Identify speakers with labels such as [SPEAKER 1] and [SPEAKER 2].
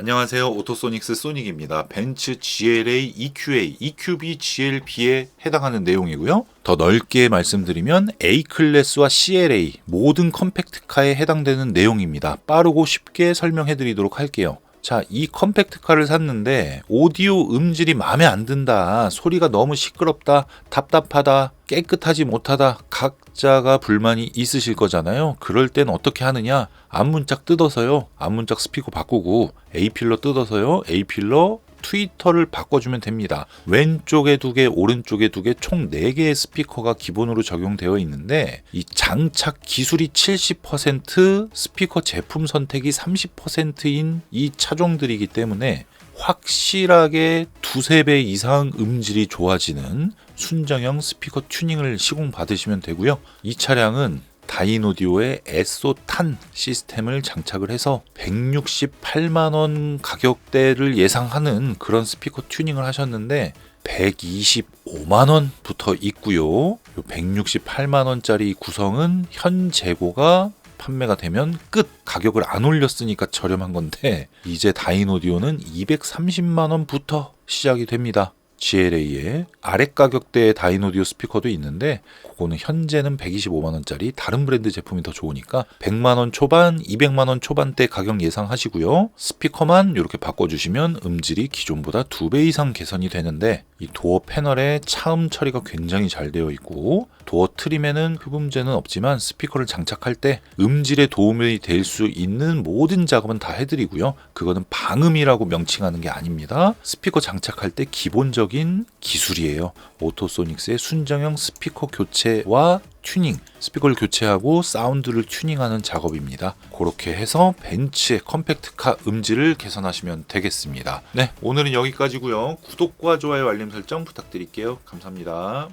[SPEAKER 1] 안녕하세요. 오토소닉스 소닉입니다. 벤츠 GLA EQA, EQB GLB에 해당하는 내용이고요. 더 넓게 말씀드리면 A 클래스와 CLA 모든 컴팩트카에 해당되는 내용입니다. 빠르고 쉽게 설명해 드리도록 할게요. 자, 이 컴팩트카를 샀는데 오디오 음질이 마음에 안 든다. 소리가 너무 시끄럽다. 답답하다. 깨끗하지 못하다. 각자가 불만이 있으실 거잖아요. 그럴 땐 어떻게 하느냐? 앞문짝 뜯어서요. 앞문짝 스피커 바꾸고 A필러 뜯어서요. A필러 트위터를 바꿔주면 됩니다. 왼쪽에 두 개, 오른쪽에 두 개, 총 4개의 스피커가 기본으로 적용되어 있는데 이 장착 기술이 70%, 스피커 제품 선택이 30%인 이 차종들이기 때문에 확실하게 두세 배 이상 음질이 좋아지는 순정형 스피커 튜닝을 시공받으시면 되고요. 이 차량은 다이노디오의 에소 탄 시스템을 장착을 해서 168만 원 가격대를 예상하는 그런 스피커 튜닝을 하셨는데 125만 원부터 있고요. 168만 원짜리 구성은 현 재고가 판매가 되면 끝 가격을 안 올렸으니까 저렴한 건데 이제 다이노디오는 230만 원부터 시작이 됩니다. GLA의 아래 가격대의 다이노디오 스피커도 있는데 그거는 현재는 125만 원짜리 다른 브랜드 제품이 더 좋으니까 100만 원 초반, 200만 원 초반대 가격 예상하시고요. 스피커만 이렇게 바꿔 주시면 음질이 기존보다 두배 이상 개선이 되는데 이 도어 패널에 차음 처리가 굉장히 잘 되어 있고 도어 트림에는 흡음재는 없지만 스피커를 장착할 때 음질에 도움이 될 수 있는 모든 작업은 다 해드리고요. 그거는 방음이라고 명칭하는 게 아닙니다. 스피커 장착할 때 기본적인 기술이에요. 오토소닉스의 순정형 스피커 교체와 튜닝, 스피커를 교체하고 사운드를 튜닝하는 작업입니다. 그렇게 해서 벤츠의 컴팩트카 음질을 개선하시면 되겠습니다. 네, 오늘은 여기까지고요. 구독과 좋아요, 알림 설정 부탁드릴게요. 감사합니다.